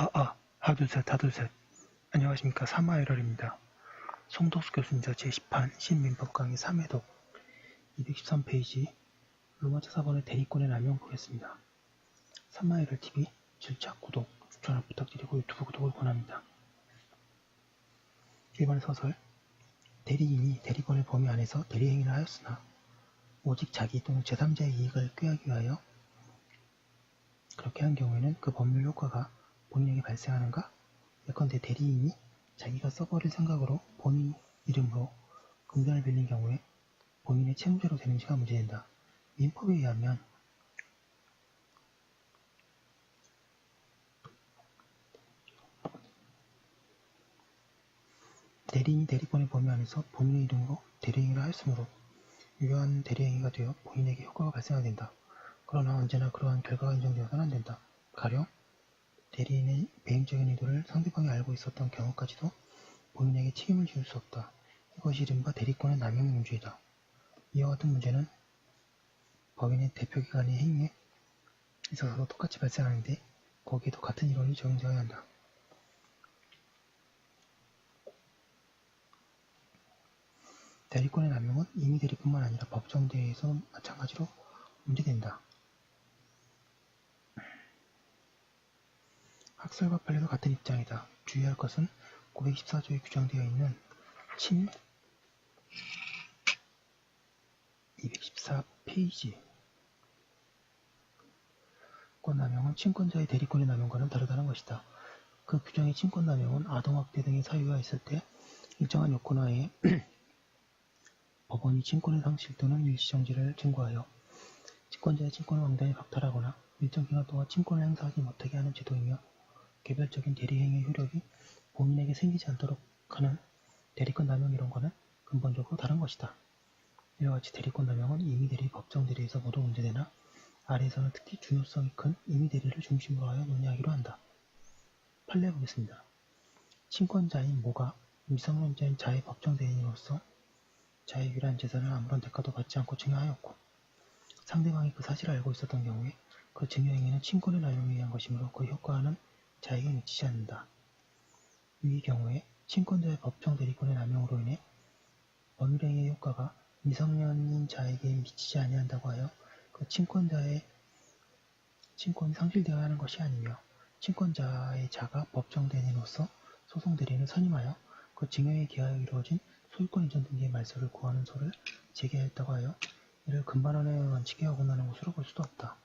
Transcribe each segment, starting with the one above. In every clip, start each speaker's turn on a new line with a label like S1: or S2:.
S1: 아, 아, 하둘셋, 하둘셋. 안녕하십니까. 사마이럴입니다. 송덕수 교수님자 제10판 신민법 강의 3회독 213페이지 로마자 4번의 대리권의 남용 보겠습니다. 사마이럴 TV 질착, 구독, 추천을 부탁드리고 유튜브 구독을 권합니다. 1번 서설 대리인이 대리권의 범위 안에서 대리행위를 하였으나 오직 자기 또는 제3자의 이익을 꾀하기 위하여 그렇게 한 경우에는 그 법률 효과가 본인에게 발생하는가? 예컨대 대리인이 자기가 써버릴 생각으로 본인 이름으로 금전을 빌린 경우에 본인의 채무자로 되는지가 문제된다. 민법에 의하면 대리인이 대리권의 범위 안에서 본인의 이름으로 대리행위를 하였으므로 유효한 대리행위가 되어 본인에게 효과가 발생하게 된다. 그러나 언제나 그러한 결과가 인정되어서는 안 된다. 가령 대리인의 배임적인 의도를 상대방이 알고 있었던 경우까지도 본인에게 책임을 지을 수 없다. 이것이 이른바 대리권의 남용 문제이다. 이와 같은 문제는 법인의 대표기관의 행위에 있어서도 똑같이 발생하는데 거기에도 같은 이론이 적용되어야 한다. 대리권의 남용은 임의 대리뿐만 아니라 법정대에서 마찬가지로 문제된다. 학설과 판례도 같은 입장이다. 주의할 것은 914조에 규정되어 있는 침 214페이지 권남용은 친권자의 대리권의 남용과는 다르다는 것이다. 그 규정의 친권 남용은 아동학대 등의 사유가 있을 때 일정한 요건 하에 법원이 친권의 상실 또는 일시정지를 청구하여 친권자의 친권을 왕단히 박탈하거나 일정 기간 동안 친권을 행사하지 못하게 하는 제도이며 개별적인 대리행위의 효력이 본인에게 생기지 않도록 하는 대리권 남용 이론과는 근본적으로 다른 것이다. 이와 같이 대리권 남용은 임의 대리, 법정 대리에서 모두 문제되나 아래에서는 특히 중요성이 큰 임의 대리를 중심으로 하여 논의하기로 한다. 판례 보겠습니다. 친권자인 모가 미성년자인 자의 법정 대리인으로서 자의 유일한 재산을 아무런 대가도 받지 않고 증여하였고 상대방이 그 사실을 알고 있었던 경우에 그 증여행위는 친권의 남용에 의한 것이므로 그 효과는 자에게 미치지 않는다. 이 경우에 친권자의 법정 대리권의 남용으로 인해 법률행위의 효과가 미성년인 자에게 미치지 아니한다고 하여 그 친권자의 친권이 상실되어야 하는 것이 아니며 친권자의 자가 법정 대리인으로서 소송 대리인을 선임하여 그 증여에 기하여 이루어진 소유권 이전 등기의 말소를 구하는 소를 제기하였다고 하여 이를 금반원의 원칙에 어긋나는 것으로 볼 수도 없다.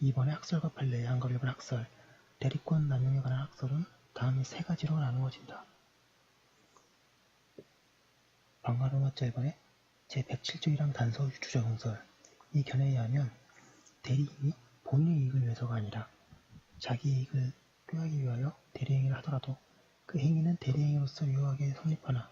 S1: 2번의 학설과 판례의 한글 1번 학설 대리권 남용에 관한 학설은 다음의 세 가지로 나누어진다. 방가로마자 1번의 제107조 1항 단서 유추적용설 이 견해에 의하면 대리인이 본인의 이익을 위해서가 아니라 자기 이익을 꾀하기 위하여 대리행위를 하더라도 그 행위는 대리행위로서 유효하게 성립하나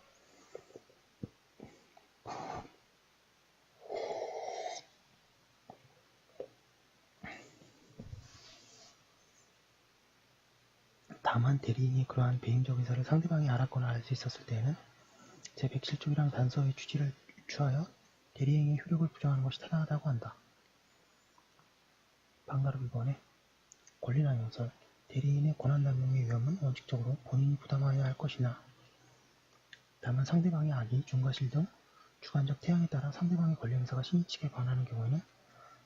S1: 다만 대리인이 그러한 배임적 의사를 상대방이 알았거나 알 수 있었을 때에는 제107쪽이랑 단서의 취지를 유추하여 대리행위의 효력을 부정하는 것이 타당하다고 한다. 방가로 2번에 권리남용설 대리인의 권한남용의 위험은 원칙적으로 본인이 부담하여야 할 것이나 다만 상대방의 악의, 중과실 등 주관적 태양에 따라 상대방의 권리 행사가 신이치게 반하는 경우에는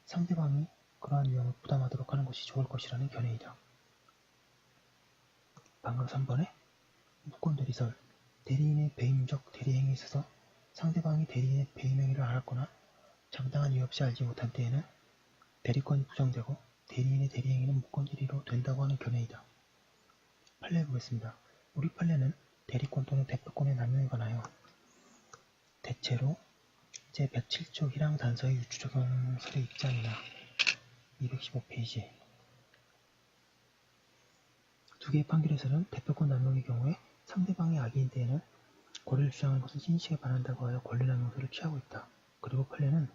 S1: 상대방이 그러한 위험을 부담하도록 하는 것이 좋을 것이라는 견해이다. 방금 3번에 무권대리설 대리인의 배임적 대리행위에 있어서 상대방이 대리인의 배임행위를 알았거나 정당한 이유 없이 알지 못한 때에는 대리권이 부정되고 대리인의 대리행위는 무권대리로 된다고 하는 견해이다. 판례 보겠습니다. 우리 판례는 대리권 또는 대표권의 남용에 관하여 대체로 제107조 1항 단서의 유추적용 설의 입장이나 215페이지 두 개의 판결에서는 대표권 남용의 경우에 상대방의 악의인 때에는 권리를 주장하는 것은 신식에 반한다고 하여 권리남용서를 취하고 있다. 그리고 판례는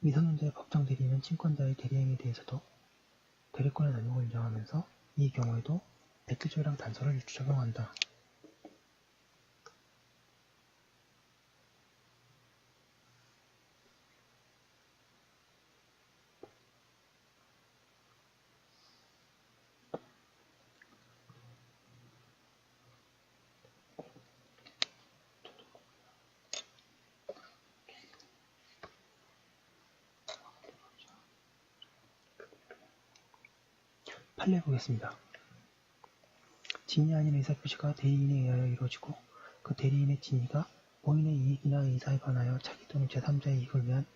S1: 미성년자의 법정 대리인은 친권자의 대리행위에 대해서도 대리권의 남용을 인정하면서 이 경우에도 대체조이랑 단서를 적용한다. 판례해 보겠습니다. 진위 아닌 의사표시가 대리인에 의하여 이루어지고 그 대리인의 진위가 본인의 이익이나 의사에 관하여 차기 또는 제3자의 이익을 위한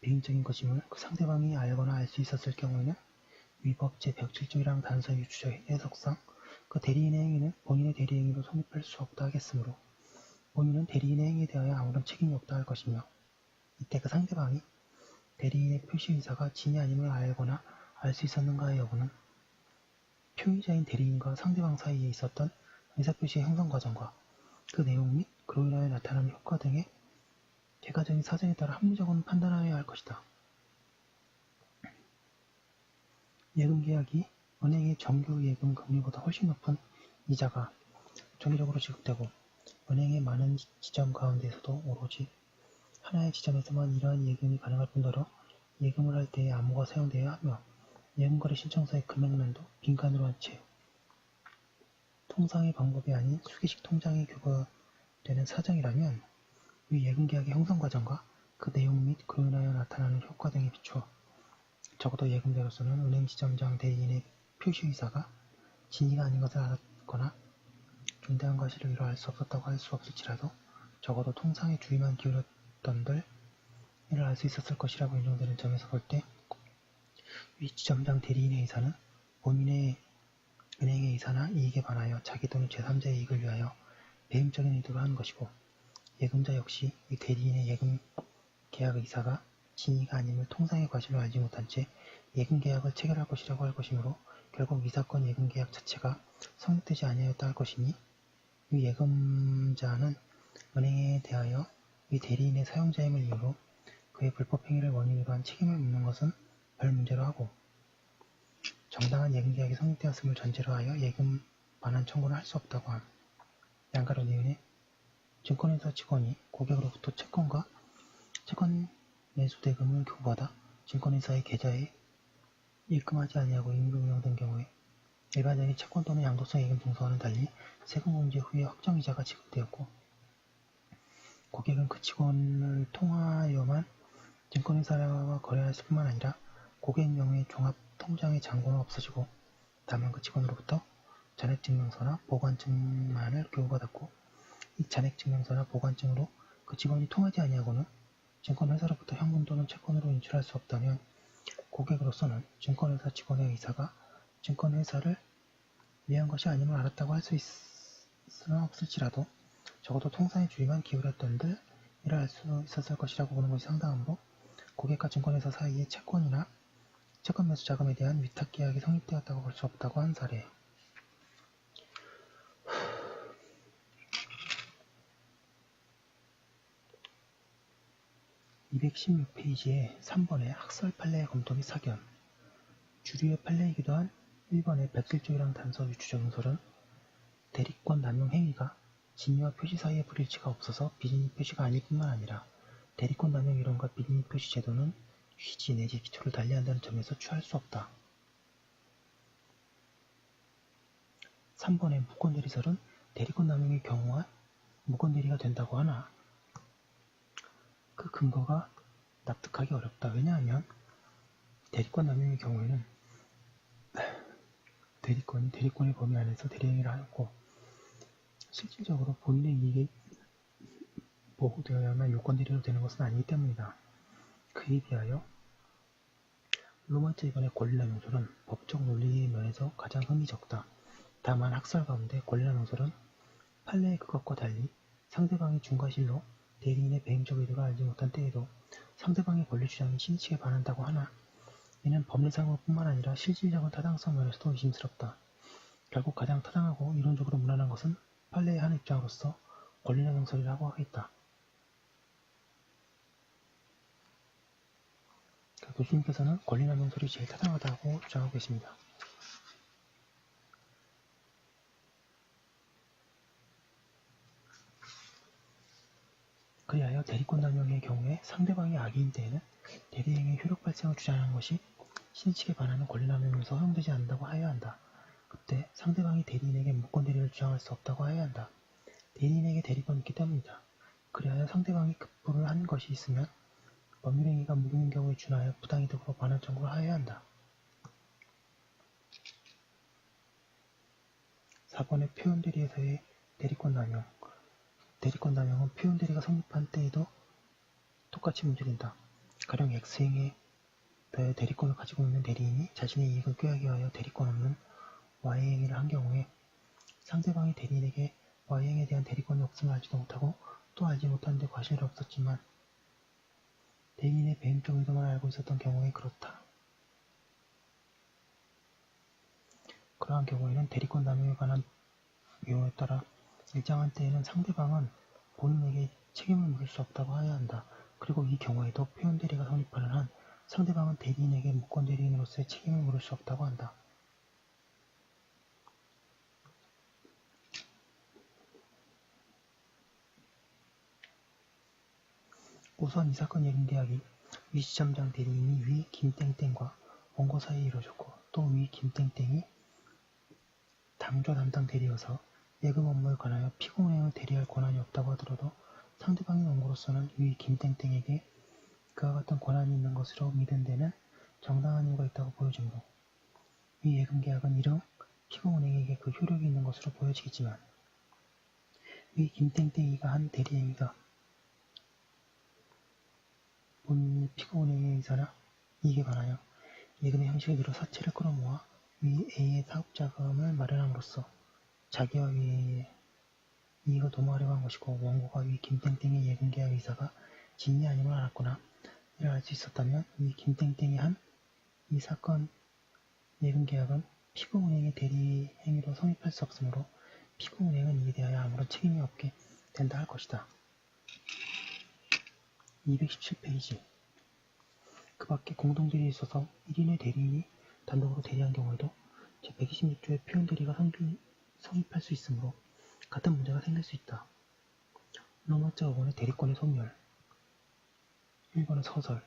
S1: 비인적인 것임을 그 상대방이 알거나 알 수 있었을 경우에는 위법 제107조이랑 단서 유추적 해석상 그 대리인의 행위는 본인의 대리행위로 성립할 수 없다 하겠으므로 본인은 대리인의 행위에 대하여 아무런 책임이 없다 할 것이며 이때 그 상대방이 대리인의 표시 의사가 진이 아님을 알거나 알 수 있었는가의 여부는 표의자인 대리인과 상대방 사이에 있었던 의사표시의 형성 과정과 그 내용 및 그로 인하여 나타나는 효과 등의 개가적인 사정에 따라 합리적으로 판단하여야 할 것이다. 예금 계약이 은행의 정규 예금 금리보다 훨씬 높은 이자가 정기적으로 지급되고 은행의 많은 지점 가운데서도 오로지 하나의 지점에서만 이러한 예금이 가능할 뿐더러 예금을 할 때에 암호가 사용되어야 하며 예금거래 신청서의 금액란도 빈칸으로 한채 통상의 방법이 아닌 수기식 통장에 교부되는 사정이라면 위 예금계약의 형성 과정과 그 내용 및 그로 인하여 나타나는 효과 등에 비추어 적어도 예금자로서는 은행 지점장 대리인의 표시 의사가 진위가 아닌 것을 알았거나 중대한 과실을 알수 없었다고 할 수 없을지라도 적어도 통상의 주의만 기울였던들 이를 알 수 있었을 것이라고 인정되는 점에서 볼 때 위 지점장 대리인의 의사는 본인의 은행의 의사나 이익에 반하여 자기 또는 제3자의 이익을 위하여 배임적인 의도로 한 것이고 예금자 역시 이 대리인의 예금 계약 의사가 진위가 아님을 통상의 과실로 알지 못한 채 예금 계약을 체결할 것이라고 할 것이므로 결국 이 사건 예금 계약 자체가 성립되지 아니하였다 할 것이니 이 예금자는 은행에 대하여 이 대리인의 사용자임을 이유로 그의 불법 행위를 원인으로 한 책임을 묻는 것은 별 문제로 하고 정당한 예금 계약이 성립되었음을 전제로 하여 예금 반환 청구를 할 수 없다고 함. 양가로 니은에 증권회사 직원이 고객으로부터 채권과 채권 매수 대금을 교부받아 증권회사의 계좌에 입금하지 아니하고 운영된 경우에 일반적인 채권 또는 양도성 예금 등서와는 달리 세금 공제 후에 확정이자가 지급되었고 고객은 그 직원을 통하여만 증권회사와 거래할 뿐만 아니라 고객 명의 종합 통장의 잔고는 없어지고 다만 그 직원으로부터 잔액증명서나 보관증만을 교부받았고 이 잔액증명서나 보관증으로 그 직원이 통하지 아니하고는 증권회사로부터 현금 또는 채권으로 인출할 수 없다면 고객으로서는 증권회사 직원의 의사가 증권회사를 위한 것이 아님을 알았다고 할 수 있으나 없을지라도 적어도 통상의 주의만 기울였던 들 이를 알 수 있었을 것이라고 보는 것이 상당하므로 고객과 증권회사 사이의 채권이나 채권 매수 자금에 대한 위탁 계약이 성립되었다고 볼 수 없다고 한 사례. 216 페이지에 3번의 학설 판례의 검토 및 사견 주류의 판례이기도 한 1번의 백길조이랑 단서 유추적 용설은 대리권 남용 행위가 진위와 표시 사이의 불일치가 없어서 비진위 표시가 아닐 뿐만 아니라 대리권 남용 이론과 비진위 표시 제도는 휘지 내지 기초를 달리한다는 점에서 취할 수 없다. 3번의 무권 대리설은 대리권 남용의 경우와 무권 대리가 된다고 하나 그 근거가 납득하기 어렵다. 왜냐하면 대리권 남용의 경우에는 대리권이 대리권의 범위 안에서 대리행위를 하였고 실질적으로 본인의 이익이 보호되어야만 요건 대리로 되는 것은 아니기 때문이다. 그에 비하여 로마자 이번의 권리남용설은 법적 논리의 면에서 가장 흥미 적다. 다만 학설 가운데 권리남용설은 판례의 그것과 달리 상대방이 중과실로 대리인의 배임적 의도를 알지 못한 때에도 상대방의 권리 주장이 신치에 반한다고 하나 이는 법리상으로 뿐만 아니라 실질적인 타당성 면에서도 의심스럽다. 결국 가장 타당하고 이론적으로 무난한 것은 판례의 한 입장으로서 권리남용설이라고 하겠다. 교수님께서는 권리남용설이 제일 타당하다고 주장하고 계십니다. 그리하여 대리권 남용의 경우에 상대방이 악의인 때에는 대리행의 효력 발생을 주장하는 것이 신칙에 반하는 권리남용에서 허용되지 않는다고 하여야 한다. 그때 상대방이 대리인에게 무권 대리를 주장할 수 없다고 하여야 한다. 대리인에게 대리권이 있기 때문이다. 그리하여 상대방이 급부를 한 것이 있으면 법률행위가 무효인 경우에 준하여 부당이득으로 반환 청구를 하여야 한다. 4번의 표현 대리에서의 대리권 남용. 대리권 남용은 표현 대리가 성립한 때에도 똑같이 문제된다. 가령 X행에 대해 대리권을 가지고 있는 대리인이 자신의 이익을 꾀하기 위하여 대리권 없는 Y행위를 한 경우에 상대방이 대리인에게 Y행에 대한 대리권이 없음을 알지도 못하고 또 알지 못하는데 과실이 없었지만 대리인의 배임적 의도만 알고 있었던 경우에 그렇다. 그러한 경우에는 대리권 남용에 관한 유형에 따라 일정한 때에는 상대방은 본인에게 책임을 물을 수 없다고 하여야 한다. 그리고 이 경우에도 표현 대리가 성립하는 한 상대방은 대리인에게 무권 대리인으로서의 책임을 물을 수 없다고 한다. 우선 이 사건 계약이 위 시점장 대리인이 위 김땡땡과 원고 사이에 이루어졌고 또 위 김땡땡이 당조 담당 대리여서 예금 업무에 관하여 피고은행을 대리할 권한이 없다고 하더라도 상대방인 원고로서는 위 김땡땡에게 그와 같은 권한이 있는 것으로 믿은 데는 정당한 이유가 있다고 보여지므로 위 예금 계약은 이런 피고은행에게 그 효력이 있는 것으로 보여지겠지만 위 김땡땡이가 한 대리 행위가 본 피고은행의 의사나 이익에 관하여 예금의 형식을 들어 사채를 끌어모아 위 A의 사업자금을 마련함으로써 자기와 위의 이익을 도모하려고 한 것이고 원고가 위 김땡땡의 예금계약 의사가 진위 아님을 알았거나 이를 알 수 있었다면 위 김땡땡이 한 이 사건 예금계약은 피고은행의 대리 행위로 성립할 수 없으므로 피고은행은 이에 대하여 아무런 책임이 없게 된다 할 것이다. 217페이지. 그 밖에 공동대리에 있어서 1인의 대리인이 단독으로 대리한 경우에도 제126조의 표현대리가 성립할 수 있으므로 같은 문제가 생길 수 있다. 로마자 5번의 대리권의 소멸 1번은 서설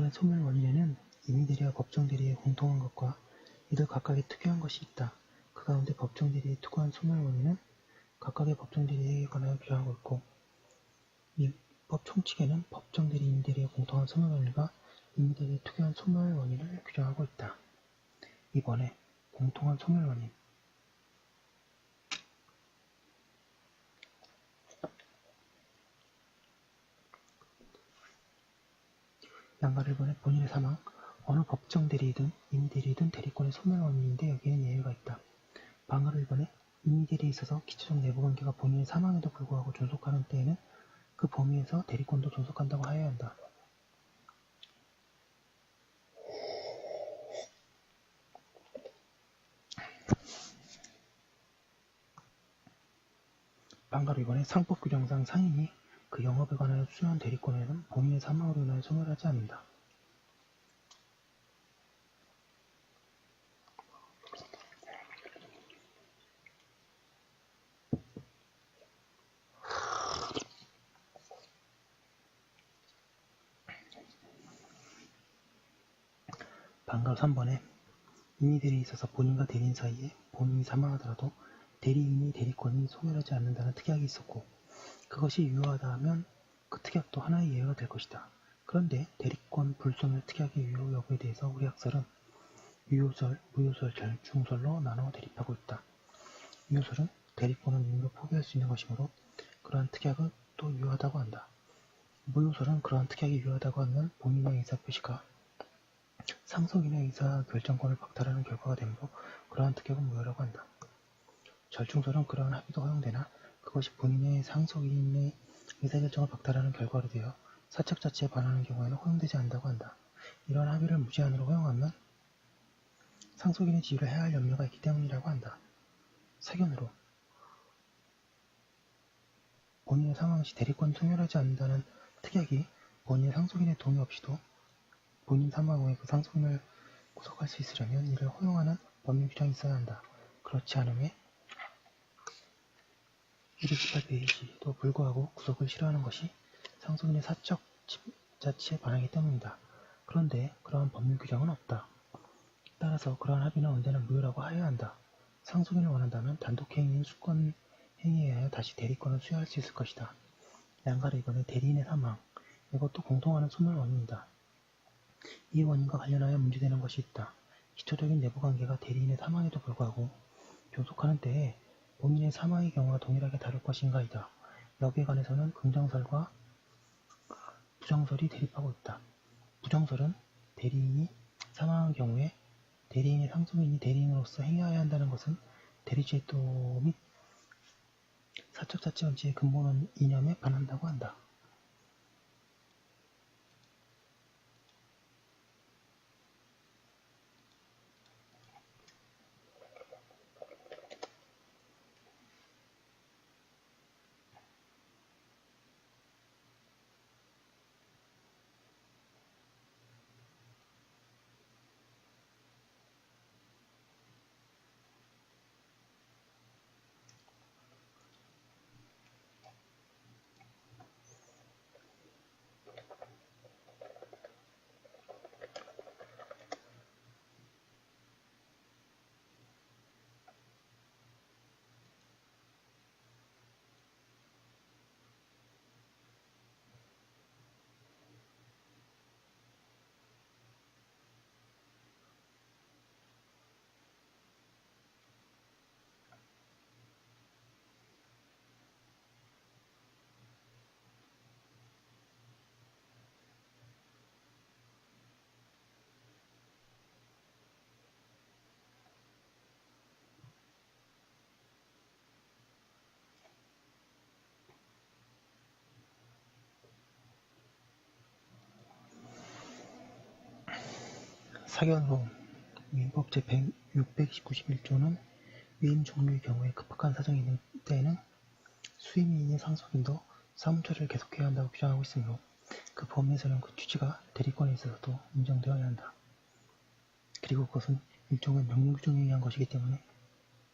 S1: 대리권의 소멸 원인에는 임의대리와 법정대리의 공통한 것과 이들 각각의 특유한 것이 있다. 그 가운데 법정대리의 특유한 소멸 원인은 각각의 법정대리에 관하여 규정하고 있고 민법 총칙에는 법정대리, 임의대리의 공통한 소멸 원인과 임의대리의 특유한 소멸 원인을 규정하고 있다. 이번에 공통한 소멸 원인 양가를 번에 본인의 사망, 어느 법정 대리이든 임의 대리이든 대리권의 소멸 원인인데 여기에는 예외가 있다. 방어를 번에 임의 대리에 있어서 기초적 내부 관계가 본인의 사망에도 불구하고 존속하는 때에는 그 범위에서 대리권도 존속한다고 하여야 한다. 방가로 이번에 상법 규정상 상인이 그 영업에 관하여 수여한 대리권에는 본인의 사망으로 인하여 소멸하지 않는다. 방가 3번에 임의대리에 있어서 본인과 대리인 사이에 본인이 사망하더라도 대리인이 대리권이 소멸하지 않는다는 특약이 있었고 그것이 유효하다 하면 그 특약 도 하나의 예외가 될 것이다. 그런데 대리권 불소멸 특약의 유효 여부에 대해서 우리 학설은 유효설, 무효설, 절중설로 나눠 대립하고 있다. 유효설은 대리권은 임의로 포기할 수 있는 것이므로 그러한 특약은 또 유효하다고 한다. 무효설은 그러한 특약이 유효하다고 하면 본인의 의사 표시가 상속인의 의사 결정권을 박탈하는 결과가 되므로 그러한 특약은 무효라고 한다. 절충설은 그러한 합의도 허용되나 그것이 본인의 상속인의 의사결정을 박탈하는 결과로 되어 사책 자체에 반하는 경우에는 허용되지 않는다고 한다. 이러한 합의를 무제한으로 허용하면 상속인의 지위를 해할 염려가 있기 때문이라고 한다. 세견으로 본인의 상황 시 대리권 소멸하지 않는다는 특약이 본인의 상속인의 동의 없이도 본인 사망 후에 그 상속인을 구속할 수 있으려면 이를 허용하는 법률 규정이 있어야 한다. 그렇지 않음에 218페이지도 불구하고 구속을 싫어하는 것이 상속인의 사적 자치에 반하기 때문이다. 그런데 그러한 법률 규정은 없다. 따라서 그러한 합의는 언제나 무효라고 하여야 한다. 상속인을 원한다면 단독 행위인 수권 행위에 의하여 다시 대리권을 수여할 수 있을 것이다. 양가로 이번에 대리인의 사망, 이것도 공통하는 소멸 원인이다. 이 원인과 관련하여 문제되는 것이 있다. 기초적인 내부관계가 대리인의 사망에도 불구하고 존속하는 때에 본인의 사망의 경우와 동일하게 다룰 것인가이다. 여기에 관해서는 긍정설과 부정설이 대립하고 있다. 부정설은 대리인이 사망한 경우에 대리인의 상속인이 대리인으로서 행해야 한다는 것은 대리제도 및 사적자치원칙의 근본 이념에 반한다고 한다. 사견후 민법 제691조는 위임 종류의 경우에 급박한 사정이 있는 때에는 수임인인 상속인도 사무처리를 계속해야 한다고 규정하고 있으므로 그 범위에서는 그 취지가 대리권에 있어서도 인정되어야 한다. 그리고 그것은 일종의 명문규정에 의한 것이기 때문에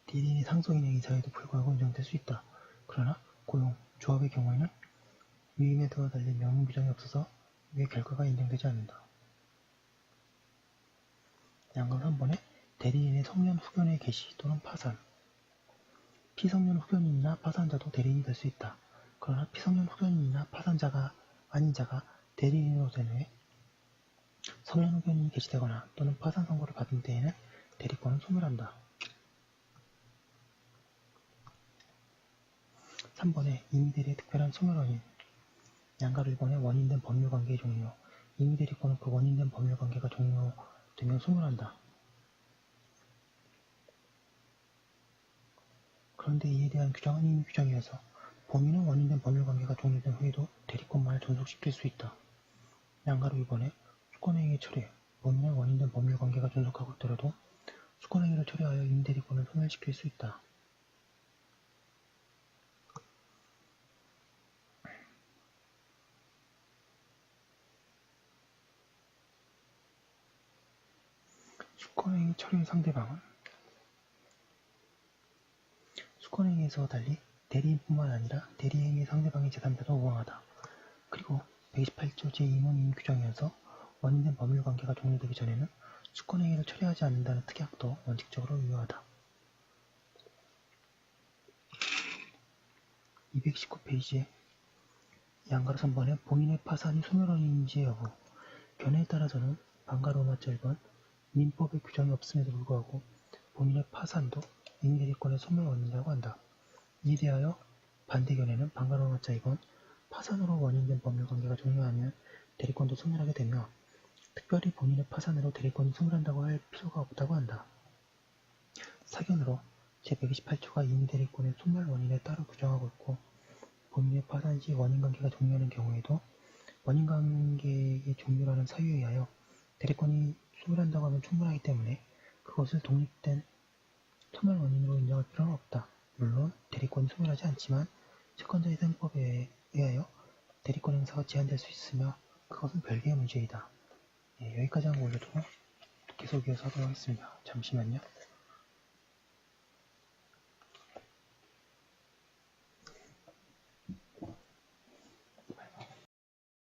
S1: 대리인이 상속인의 의사에도 불구하고 인정될 수 있다. 그러나 고용, 조합의 경우에는 위임에 대와 달리 명문규정이 없어서 위의 결과가 인정되지 않는다. 양강 3번에 대리인의 성년 후견의 개시 또는 파산 피성년 후견인이나 파산자도 대리인이 될 수 있다. 그러나 피성년 후견인이나 파산자가 아닌 자가 대리인으로 된 후에 성년 후견인이 개시되거나 또는 파산 선고를 받은 때에는 대리권은 소멸한다. 3번에 임의대리의 특별한 소멸 원인 양가를 1번에 원인된 법률관계의 종료 임의대리권은 그 원인된 법률관계가 종료 되면 소멸한다. 그런데 이에 대한 규정은 이미 규정이어서 범인은 원인된 법률관계가 종료된 후에도 대리권만을 존속시킬 수 있다. 양가로 이번에 수권행위 처리, 범인은 원인된 법률관계가 존속하고 있더라도 수권행위를 처리하여 임대리권을 소멸시킬 수 있다. 처리 상대방은 수권행위에서 달리 대리인뿐만 아니라 대리행위 상대방의 재산자도 우왕하다. 그리고 128조 제2문 임규정에서 원인된 법률관계가 종료되기 전에는 수권행위를 처리하지 않는다는 특약도 원칙적으로 유효하다. 219페이지에 양가로 3번에 본인의 파산이 소멸원인지 여부 견해에 따라서는 방가로마자 1번 민법의 규정이 없음에도 불구하고 본인의 파산도 임대리권의 소멸 원인이라고 한다. 이에 대하여 반대견해는 방가로마자 2번 파산으로 원인된 법률관계가 종료하면 대리권도 소멸하게 되며 특별히 본인의 파산으로 대리권이 소멸한다고 할 필요가 없다고 한다. 사견으로 제128조가 임대리권의 소멸 원인에 따로 규정하고 있고 본인의 파산 시 원인관계가 종료하는 경우에도 원인관계의 종료라는 사유에 의하여 대리권이 소멸한다고 하면 충분하기 때문에 그것을 독립된 소멸 원인으로 인정할 필요는 없다. 물론 대리권이 소멸하지 않지만 채권자의 사용법에 의하여 대리권 행사가 제한될 수 있으며 그것은 별개의 문제이다. 예, 여기까지 한 거 올려두고 계속 이어서 하도록 하겠습니다. 잠시만요.